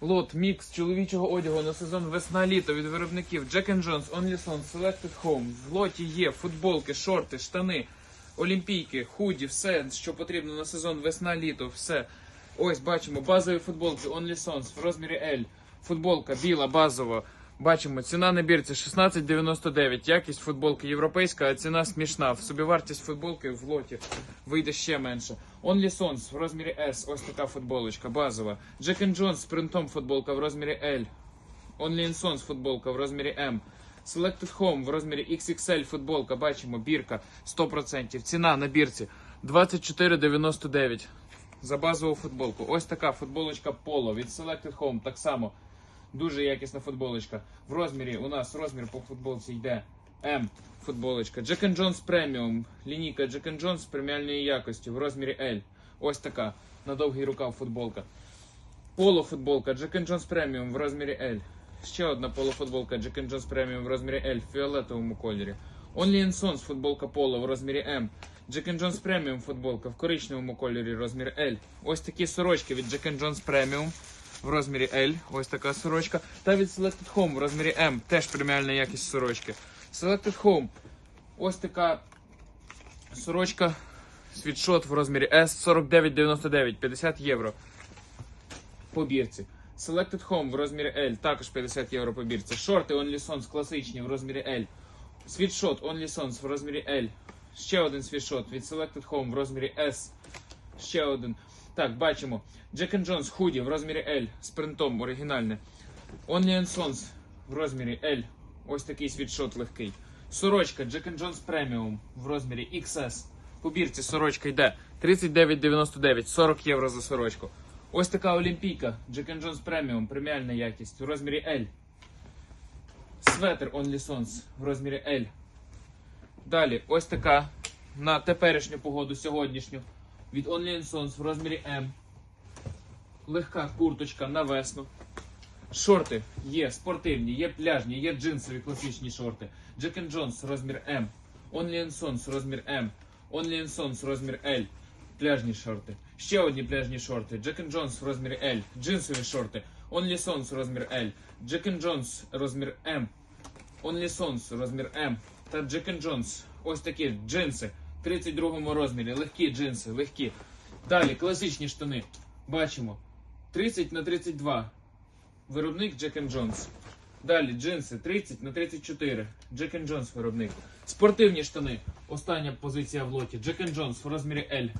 Лот мікс чоловічого одягу на сезон весна-літо від виробників Jack Jones, Only Son, Selected Home. В лоті є футболки, шорти, штани, олімпійки, худі, все, що потрібно на сезон весна-літо, все. Ось бачимо базові футболки Only Sons в розмірі L. Футболка біла, базова. Бачимо, ціна на бірці 16,99. Якість футболки європейська, а ціна смішна. В собівартість футболки в лоті вийде ще менше. Only Sons в розмірі S. Ось така футболочка, базова. Jack Jones з принтом футболка в розмірі L. Only Sons футболка в розмірі M. Selected Home в розмірі XXL футболка. Бачимо, бірка 100%. Ціна на бірці 24,99 за базову футболку. Ось така футболочка Polo від Selected Home. Так само дуже якісна футболочка. В розмірі у нас розмір по футболці йде М. Футболочка. Jack Jones Premium. Лінійка Jack Jones преміальної якості в розмірі L. Ось така. На довгий рукав футболка. Поло футболка Jack Jones Premium в розмірі L. Ще одна поло футболка Jack Jones Premium в розмірі L в фіолетовому кольорі. Only Sons футболка Polo в розмірі M. Jack Jones Premium футболка в коричневому кольорі розмір L. Ось такі сорочки від Jack Jones Premium в розмірі L. Ось така сорочка. Та від Selected Home в розмірі M. Теж преміальна якість сорочки. Selected Home. Ось така сорочка. Світшот в розмірі S 49,99, 50 євро по бірці. Selected Home в розмірі L, також 50 євро по бірці. Шорти Only Sons класичні в розмірі L. Світшот Only Sons в розмірі L. Ще один світшот від Selected Home в розмірі S. Ще один. Так, бачимо. Jack Jones худі в розмірі L з принтом оригінальне. Only Sons в розмірі L. Ось такий світшот легкий. Сорочка Jack Jones Premium в розмірі XS. По бірці сорочка йде 39,99, 40 євро за сорочку. Ось така олімпійка Jack Jones Premium, преміальна якість в розмірі L. Светер Only Sons в розмірі L. Далі, ось така на теперішню погоду сьогоднішню від Only Sons в розмірі M. Легка курточка на весну. Шорти є спортивні, є пляжні, є джинсові класичні шорти. Jack Jones розмір M. Only Sons розмір M. Only Sons розмір L. Пляжні шорти. Ще одні пляжні шорти. Jack Jones в розмірі L. Джинсові шорти. Only Sons розмір L. Jack Jones розмір M. Only Sons розмір M. Та Jack Jones. Ось такі джинси. В 32 розмірі. Легкі джинси, легкі. Далі класичні штани. Бачимо. 30 на 32. Виробник Jack Jones. Далі джинси 30 на 34. Jack Jones виробник. Спортивні штани. Остання позиція в лоті. Jack Jones в розмірі L.